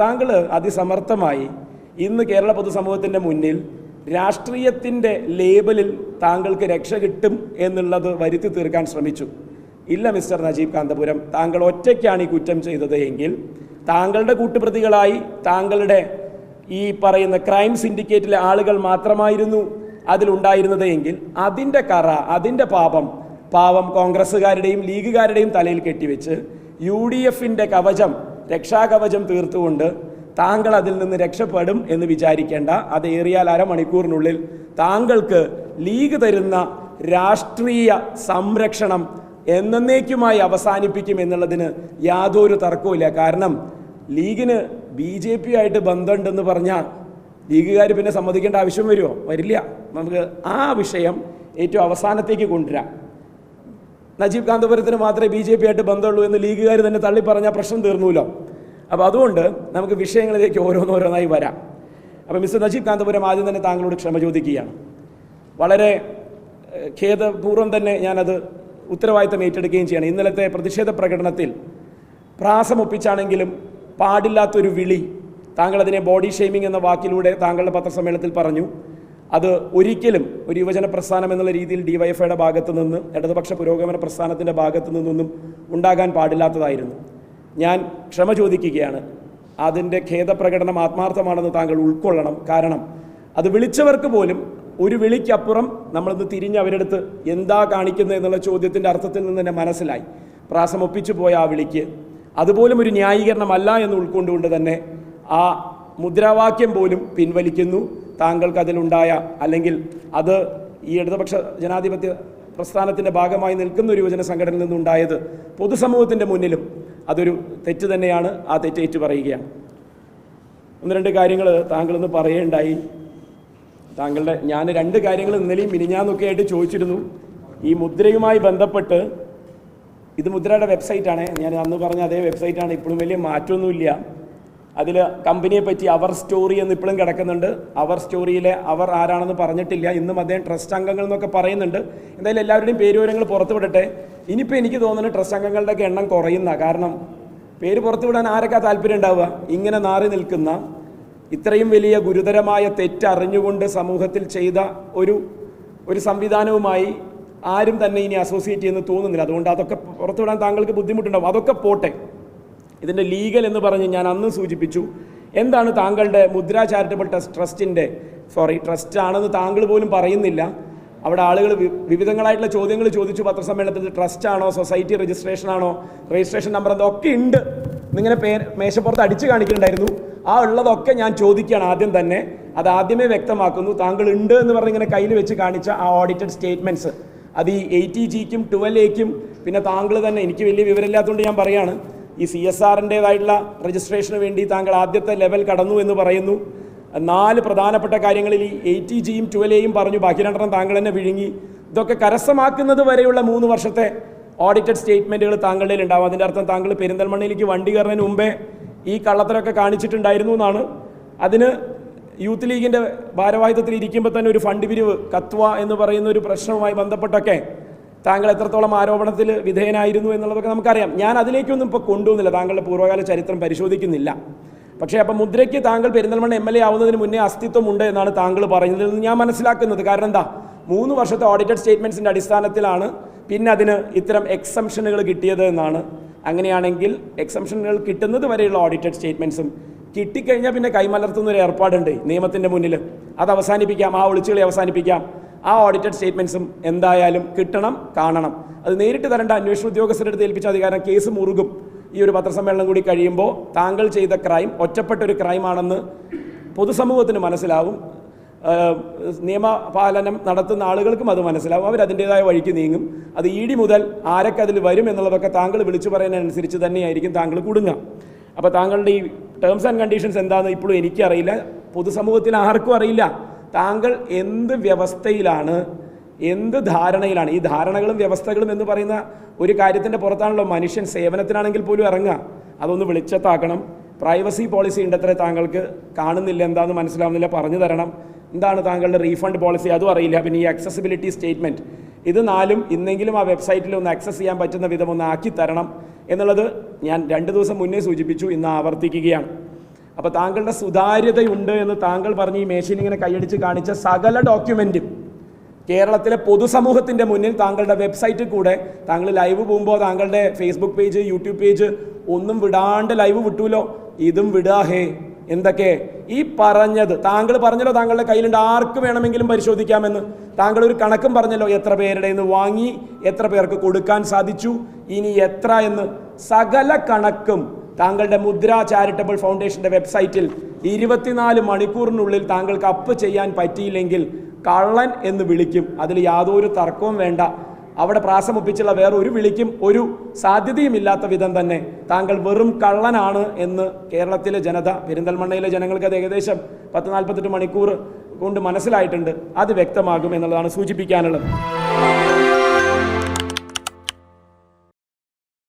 താങ്കൾ അതിസമർത്ഥമായി ഇന്ന് കേരള പൊതുസമൂഹത്തിന്റെ മുന്നിൽ രാഷ്ട്രീയത്തിന്റെ ലേബലിൽ താങ്കൾക്ക് രക്ഷ കിട്ടും എന്നുള്ളത് വരുത്തി തീർക്കാൻ ശ്രമിച്ചു. ഇല്ല മിസ്റ്റർ നജീബ് കാന്തപുരം താങ്കൾ ഒറ്റയ്ക്കാണ് ഈ കുറ്റം ചെയ്തത് എങ്കിൽ താങ്കളുടെ കൂട്ടുപ്രതികളായി താങ്കളുടെ ഈ പറയുന്ന ക്രൈം സിൻഡിക്കേറ്റിലെ ആളുകൾ മാത്രമായിരുന്നു അതിലുണ്ടായിരുന്നത് എങ്കിൽ അതിന്റെ കറ അതിന്റെ പാപം പാവം കോൺഗ്രസ്സുകാരുടെയും ലീഗുകാരുടെയും തലയിൽ കെട്ടിവെച്ച് യു ഡി എഫിന്റെ കവചം രക്ഷാകവചം തീർത്തുകൊണ്ട് താങ്കൾ അതിൽ നിന്ന് രക്ഷപ്പെടും എന്ന് വിചാരിക്കേണ്ട അത് ഏറിയാൽ അരമണിക്കൂറിനുള്ളിൽ താങ്കൾക്ക് ലീഗ് തരുന്ന രാഷ്ട്രീയ സംരക്ഷണം എന്നേക്കുമായി അവസാനിപ്പിക്കും എന്നുള്ളതിന് യാതൊരു തർക്കവുമില്ല കാരണം ലീഗിന് ബി ജെ പി ആയിട്ട് ബന്ധമുണ്ടെന്ന് പറഞ്ഞാൽ ലീഗുകാർ പിന്നെ സമ്മതിക്കേണ്ട ആവശ്യം വരുമോ? വരില്ല. നമുക്ക് ആ വിഷയം ഏറ്റവും അവസാനത്തേക്ക് കൊണ്ടുവരാം. നജീബ് കാന്തപുരത്തിന് മാത്രമേ ബി ജെ പി ആയിട്ട് ബന്ധമുള്ളൂ എന്ന് ലീഗുകാർ തന്നെ തള്ളി പറഞ്ഞാൽ പ്രശ്നം തീർന്നുല്ലോ അപ്പോൾ അതുകൊണ്ട് നമുക്ക് വിഷയങ്ങളിലേക്ക് ഓരോന്നോരോന്നായി വരാം. അപ്പോൾ മിസ്റ്റർ നജീബ് കാന്തപുരം ആദ്യം തന്നെ താങ്കളോട് ക്ഷമ ചോദിക്കുകയാണ്. വളരെ ഖേദപൂർവം തന്നെ ഞാനത് ഉത്തരവാദിത്തം ഏറ്റെടുക്കുകയും ചെയ്യണം. ഇന്നലത്തെ പ്രതിഷേധ പ്രകടനത്തിൽ പ്രാസമൊപ്പിച്ചാണെങ്കിലും പാടില്ലാത്തൊരു വിളി താങ്കൾ അതിനെ ബോഡി ഷെയ്മിംഗ് എന്ന വാക്കിലൂടെ താങ്കളുടെ പത്രസമ്മേളനത്തിൽ പറഞ്ഞു. അത് ഒരിക്കലും ഒരു യുവജന പ്രസ്ഥാനം എന്നുള്ള രീതിയിൽ ഡിവൈഎഫ്ഐയുടെ ഭാഗത്തു നിന്ന് ഇടതുപക്ഷ പുരോഗമന പ്രസ്ഥാനത്തിന്റെ ഭാഗത്തു നിന്നൊന്നും ഉണ്ടാകാൻ പാടില്ലാത്തതായിരുന്നു. ഞാൻ ക്ഷമ ചോദിക്കുകയാണ്. അതിന്റെ ഖേദപ്രകടനം ആത്മാർത്ഥമാണെന്ന് താങ്കൾ ഉൾക്കൊള്ളണം. കാരണം അത് വിളിച്ചവർക്ക് പോലും ഒരു വിളിക്കപ്പുറം നമ്മളിന്ന് തിരിഞ്ഞ് അവരെടുത്ത് എന്താ കാണിക്കുന്നത് എന്നുള്ള ചോദ്യത്തിന്റെ അർത്ഥത്തിൽ നിന്ന് തന്നെ മനസ്സിലായി. പ്രാസം ഒപ്പിച്ചു പോയ ആ വിളിക്ക്. അതുപോലും ഒരു ന്യായീകരണമല്ല എന്ന് ഉൾക്കൊണ്ടുകൊണ്ട് തന്നെ ആ മുദ്രാവാക്യം പോലും പിൻവലിക്കുന്നു. താങ്കൾക്ക് അതിലുണ്ടായ അല്ലെങ്കിൽ അത് ഈ ഇടതുപക്ഷ ജനാധിപത്യ പ്രസ്ഥാനത്തിന്റെ ഭാഗമായി നിൽക്കുന്ന ഒരു യുവജന സംഘടനയിൽ നിന്നുണ്ടായത് പൊതുസമൂഹത്തിന്റെ മുന്നിലും അതൊരു തെറ്റ് തന്നെയാണ്. ആ തെറ്റ് ഏറ്റു പറയുകയാണ്. ഒന്ന് രണ്ട് കാര്യങ്ങൾ താങ്കളൊന്ന് പറയുകയുണ്ടായി താങ്കളുടെ ഞാൻ രണ്ട് കാര്യങ്ങൾ ഇന്നലെയും മിനിഞ്ഞാന്നൊക്കെ ആയിട്ട് ചോദിച്ചിരുന്നു. ഈ മുദ്രയുമായി ബന്ധപ്പെട്ട് ഇത് മുദ്രയുടെ വെബ്സൈറ്റാണ്. ഞാൻ അന്ന് പറഞ്ഞ അതേ വെബ്സൈറ്റാണ്. ഇപ്പോഴും വലിയ മാറ്റമൊന്നുമില്ല. അതിൽ കമ്പനിയെ പറ്റി അവർ സ്റ്റോറി എന്ന് ഇപ്പോഴും കിടക്കുന്നുണ്ട്. അവർ സ്റ്റോറിയിലെ അവർ ആരാണെന്ന് പറഞ്ഞിട്ടില്ല. ഇന്നും അദ്ദേഹം ട്രസ്റ്റ് അംഗങ്ങൾ എന്നൊക്കെ പറയുന്നുണ്ട്. എന്തായാലും എല്ലാവരുടെയും പേരുവിവരങ്ങൾ പുറത്തു വിടട്ടെ ഇനിയിപ്പോൾ എനിക്ക് തോന്നുന്നു ട്രസ്റ്റ് അംഗങ്ങളുടെയൊക്കെ എണ്ണം കുറയുന്ന കാരണം പേര് പുറത്തുവിടാൻ ആരൊക്കെ താല്പര്യം ഉണ്ടാവുക? ഇങ്ങനെ നാറി നിൽക്കുന്ന ഇത്രയും വലിയ ഗുരുതരമായ തെറ്ററിഞ്ഞുകൊണ്ട് സമൂഹത്തിൽ ചെയ്ത ഒരു ഒരു സംവിധാനവുമായി ആരും തന്നെ ഇനി അസോസിയേറ്റ് ചെയ്യുന്നു തോന്നുന്നില്ല. അതുകൊണ്ട് അതൊക്കെ പുറത്തുവിടാൻ താങ്കൾക്ക് ബുദ്ധിമുട്ടുണ്ടാവും. അതൊക്കെ പോട്ടെ. ഇതിന്റെ ലീഗൽ എന്ന് പറഞ്ഞ് ഞാൻ അന്ന് സൂചിപ്പിച്ചു. എന്താണ് താങ്കളുടെ മുദ്ര ചാരിറ്റബിൾ ട്രസ്റ്റ് ട്രസ്റ്റിന്റെ സോറി ട്രസ്റ്റ് ആണെന്ന് താങ്കൾ പോലും പറയുന്നില്ല. അവിടെ ആളുകൾ വിവിധങ്ങളായിട്ടുള്ള ചോദ്യങ്ങൾ ചോദിച്ചു പത്രസമ്മേളനത്തിൽ ട്രസ്റ്റ് ആണോ സൊസൈറ്റി രജിസ്ട്രേഷൻ ആണോ രജിസ്ട്രേഷൻ നമ്പർ എന്തൊക്കെ ഉണ്ട്. എന്നിങ്ങനെ പേ മേശപ്പുറത്ത് അടിച്ചു കാണിക്കുന്നുണ്ടായിരുന്നു. ആ ഉള്ളതൊക്കെ ഞാൻ ചോദിക്കുകയാണ് ആദ്യം തന്നെ. അത് ആദ്യമേ വ്യക്തമാക്കുന്നു. താങ്കൾ ഉണ്ട് എന്ന് പറഞ്ഞ് ഇങ്ങനെ കയ്യിൽ വെച്ച് കാണിച്ച ആ ഓഡിറ്റഡ് സ്റ്റേറ്റ്മെന്റ്സ് അത് ഈ എയ്റ്റി ജിക്കും ട്വൽവ് എക്കും പിന്നെ താങ്കൾ തന്നെ എനിക്ക് വലിയ വിവരമില്ലാത്തതുകൊണ്ട് ഞാൻ പറയാണ്. ഈ സി എസ് ആറിന്റേതായിട്ടുള്ള രജിസ്ട്രേഷന് വേണ്ടി താങ്കൾ ആദ്യത്തെ ലെവൽ കടന്നു എന്ന് പറയുന്നു. നാല് പ്രധാനപ്പെട്ട കാര്യങ്ങളിൽ ഈ എയ്റ്റി ജിയും ട്വൽവ് എയും പറഞ്ഞു. ബാക്കി രണ്ടെണ്ണം താങ്കൾ തന്നെ വിഴുങ്ങി. ഇതൊക്കെ കരസ്ഥമാക്കുന്നത് വരെയുള്ള മൂന്ന് വർഷത്തെ ഓഡിറ്റഡ് സ്റ്റേറ്റ്മെന്റുകൾ താങ്കളുടെ ഉണ്ടാവും. അതിന്റെ അർത്ഥം താങ്കൾ പെരിന്തൽമണ്ണയിലേക്ക് വണ്ടി കയറുന്നതിന് മുമ്പേ ഈ കള്ളത്തരമൊക്കെ കാണിച്ചിട്ടുണ്ടായിരുന്നു എന്നാണ്. അതിന് യൂത്ത് ലീഗിന്റെ ഭാരവാഹിത്വത്തിൽ ഇരിക്കുമ്പോൾ തന്നെ ഒരു ഫണ്ട് പിരിവ് കത്വ എന്ന് പറയുന്ന ഒരു പ്രശ്നവുമായി ബന്ധപ്പെട്ടൊക്കെ താങ്കൾ എത്രത്തോളം ആരോപണത്തിൽ വിധേയനായിരുന്നു എന്നുള്ളതൊക്കെ നമുക്കറിയാം. ഞാൻ അതിലേക്കൊന്നും ഇപ്പോൾ കൊണ്ടുവന്നില്ല. താങ്കളുടെ പൂർവകാല ചരിത്രം പരിശോധിക്കുന്നില്ല. പക്ഷേ അപ്പം മുദ്രയ്ക്ക് താങ്കൾ പെരിന്തൽമണ്ണ എം എൽ എ ആവുന്നതിന് മുന്നേ അസ്തിത്വമുണ്ട് എന്നാണ് താങ്കൾ പറയുന്നത് എന്ന് ഞാൻ മനസ്സിലാക്കുന്നത്. കാരണം എന്താ? മൂന്ന് വർഷത്തെ ഓഡിറ്റഡ് സ്റ്റേറ്റ്മെന്റ്സിന്റെ അടിസ്ഥാനത്തിലാണ് പിന്നെ അതിന് ഇത്തരം എക്സംഷനുകൾ കിട്ടിയത് എന്നാണ്. അങ്ങനെയാണെങ്കിൽ എക്സംഷനുകൾ കിട്ടുന്നത് വരെയുള്ള ഓഡിറ്റഡ് സ്റ്റേറ്റ്മെന്റ്സും കിട്ടിക്കഴിഞ്ഞാൽ പിന്നെ കൈമലർത്തുന്ന ഒരു ഏർപ്പാടുണ്ട് നിയമത്തിന്റെ മുന്നിൽ അത് അവസാനിപ്പിക്കാം. ആ ഒളിച്ചുകളി അവസാനിപ്പിക്കാം. ആ ഓഡിറ്റഡ് സ്റ്റേറ്റ്മെൻസും എന്തായാലും കിട്ടണം കാണണം. അത് നേരിട്ട് തരേണ്ട അന്വേഷണ ഉദ്യോഗസ്ഥരുടെ അടുത്ത് ഏൽപ്പിച്ച അധികാരം കേസ് മുറുകും. ഈ ഒരു പത്രസമ്മേളനം കൂടി കഴിയുമ്പോൾ താങ്കൾ ചെയ്ത ക്രൈം ഒറ്റപ്പെട്ട ഒരു ക്രൈമാണെന്ന് പൊതുസമൂഹത്തിന് മനസ്സിലാവും. നിയമപാലനം നടത്തുന്ന ആളുകൾക്കും അത് മനസ്സിലാവും. അവർ അതിന്റെതായ വഴിക്ക് നീങ്ങും. അത് ഇ ഡി മുതൽ ആരൊക്കെ അതിൽ വരും എന്നുള്ളതൊക്കെ താങ്കൾ വിളിച്ചു പറയുന്നതനുസരിച്ച് തന്നെയായിരിക്കും താങ്കൾ കുടുങ്ങുക. അപ്പോൾ താങ്കളുടെ ഈ ടേംസ് ആൻഡ് കണ്ടീഷൻസ് എന്താണെന്ന് ഇപ്പോഴും എനിക്കറിയില്ല. പൊതുസമൂഹത്തിൽ ആർക്കും അറിയില്ല. താങ്കൾ എന്ത് വ്യവസ്ഥയിലാണ് എന്ത് ധാരണയിലാണ്? ഈ ധാരണകളും വ്യവസ്ഥകളും എന്ന് പറയുന്ന ഒരു കാര്യത്തിന്റെ പുറത്താണല്ലോ മനുഷ്യൻ സേവനത്തിനാണെങ്കിൽ പോലും ഇറങ്ങുക. അതൊന്ന് വെളിച്ചത്താക്കണം. പ്രൈവസി പോളിസി ഉണ്ടത്രേ താങ്കൾക്ക്. കാണുന്നില്ല എന്താണെന്ന് മനസ്സിലാവുന്നില്ല പറഞ്ഞു തരണം. എന്താണ് താങ്കളുടെ റീഫണ്ട് പോളിസി? അതും അറിയില്ല. പിന്നെ ഈ അക്സസിബിലിറ്റി സ്റ്റേറ്റ്മെന്റ് ഇത് നാലും ഇന്നെങ്കിലും ആ വെബ്സൈറ്റിൽ ഒന്ന് ആക്സസ് ചെയ്യാൻ പറ്റുന്ന വിധം ഒന്ന് ആക്കി തരണം എന്നുള്ളത് ഞാൻ രണ്ട് ദിവസം മുന്നേ സൂചിപ്പിച്ചു ഇന്ന് ആവർത്തിക്കുകയാണ്. അപ്പോൾ താങ്കളുടെ സുതാര്യതയുണ്ട് എന്ന് താങ്കൾ പറഞ്ഞ് ഈ മേശയിൽ ഇങ്ങനെ കൈയടിച്ച് കാണിച്ച സകല ഡോക്യുമെന്റും കേരളത്തിലെ പൊതുസമൂഹത്തിന്റെ മുന്നിൽ താങ്കളുടെ വെബ്സൈറ്റിൽ കൂടെ താങ്കൾ ലൈവ് പോകുമ്പോൾ താങ്കളുടെ ഫേസ്ബുക്ക് പേജ് യൂട്യൂബ് പേജ് ഒന്നും വിടാണ്ട് ലൈവ് വിട്ടൂലോ? ഇതും വിടാഹേ എന്തൊക്കെ? ഈ പറഞ്ഞത് താങ്കൾ പറഞ്ഞല്ലോ താങ്കളുടെ കയ്യിലുണ്ട്. ആർക്ക് വേണമെങ്കിലും പരിശോധിക്കാമെന്ന്. താങ്കൾ ഒരു കണക്കും പറഞ്ഞല്ലോ എത്ര പേരുടെ നിന്ന് വാങ്ങി എത്ര പേർക്ക് കൊടുക്കാൻ സാധിച്ചു. ഇനി എത്ര എന്ന്. സകല കണക്കും താങ്കളുടെ മുദ്ര ചാരിറ്റബിൾ ഫൗണ്ടേഷന്റെ വെബ്സൈറ്റിൽ ഇരുപത്തിനാല് മണിക്കൂറിനുള്ളിൽ താങ്കൾക്ക് അപ്പ് ചെയ്യാൻ പറ്റിയില്ലെങ്കിൽ കള്ളൻ എന്ന് വിളിക്കും. അതിൽ യാതൊരു തർക്കവും വേണ്ട. അവിടെ പ്രാസമൊപ്പിച്ചുള്ള വേറെ ഒരു വിളിക്കും ഒരു സാധ്യതയുമില്ലാത്ത വിധം തന്നെ താങ്കൾ വെറും കള്ളനാണ് എന്ന് കേരളത്തിലെ ജനത പെരിന്തൽമണ്ണയിലെ ജനങ്ങൾക്ക് അത് ഏകദേശം പത്ത് നാൽപ്പത്തെട്ട് മണിക്കൂർ കൊണ്ട് മനസ്സിലായിട്ടുണ്ട്. അത് വ്യക്തമാകും എന്നുള്ളതാണ് സൂചിപ്പിക്കാനുള്ളത്.